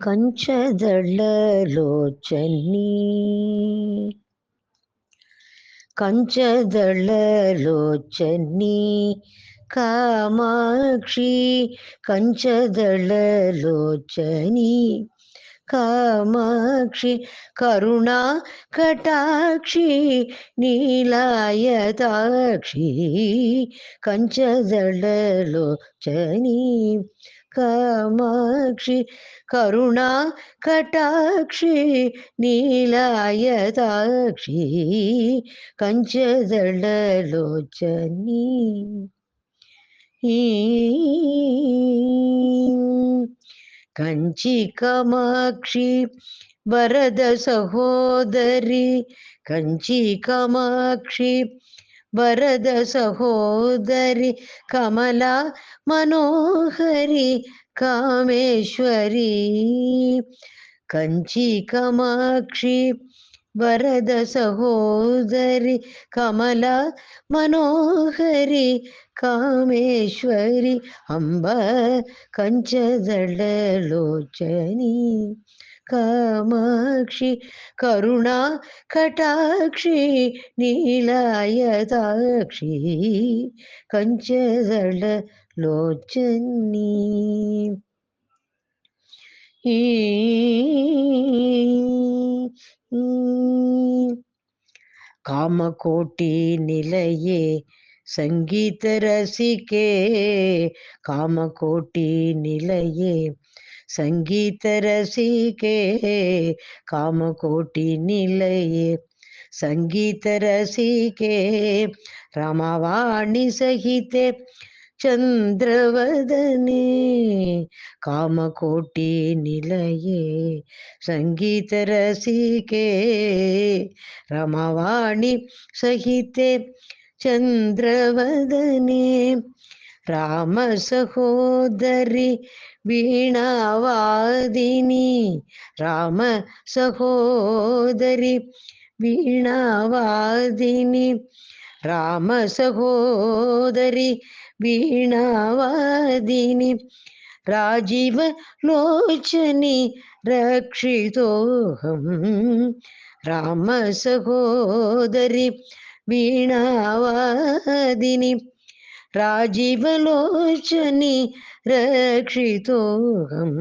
కంచదళలోచని కంచదళలోచని కామాక్షి కంచదళలోచని కామాక్షి కరుణా కటాక్షి నీలాయతాక్షి కంచదళలోచని कामाक्षि करुणा कटाक्षि नीलायताक्षि वरद सहोदरी कंची कामाक्षी വരദ സഹോദരി കമല മനോഹരി കാമേശ്വരി കഞ്ചി കമാക്ഷി വരദ സഹോദരി കമല മനോഹരി കാമേശ്വരി അംബ കഞ്ചദളലോചനി காமாட்சி கருணா கட்டாட்சி நீலாயதாட்சி கஞ்சதள லோச்சன்னி காமகோட்டி நிலையே சங்கீத ரசிகே காமகோட்டி நிலையே சங்கீத ரசிகே காமகோட்டி நிலையே. சங்கீத ரசிகே ராமவாணி சகிதே சந்திரவதனே. காமகோட்டி நிலையே. சங்கீத ரசிகே ரமவாணி சகிதே சந்திரவதனே. रामसहोदरि वीणावादिनि। रामसहोदरि वीणावादिनि। रामसहोदरि वीणावादिनि। राजीवलोचनि रक्षितोह रामसहोदरि वीणावादिनि। राजीवलोचनि रक्षितोऽहम्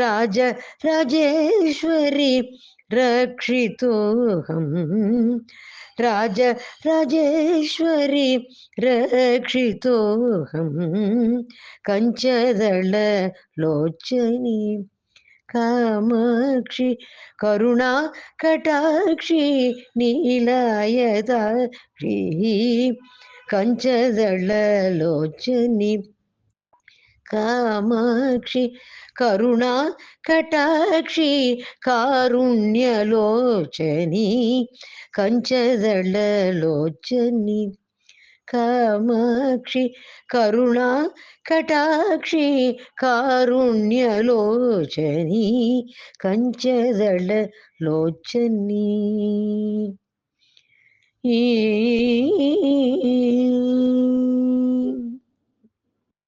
राज राजेश्वरि रक्षितोऽहम् राज राजेश्वरि रक्षितोऽहम् कञ्चदळलोचनि कामाक्षि करुणा कटाक्षि नीलायदाक्षी కంచదళలోచని కామాక్షి కరుణా కటాక్షి కారుణ్యలోచని కంచదళలోచని కామాక్షి కరుణా కటాక్షి కారుణ్యలోచని కంచదళ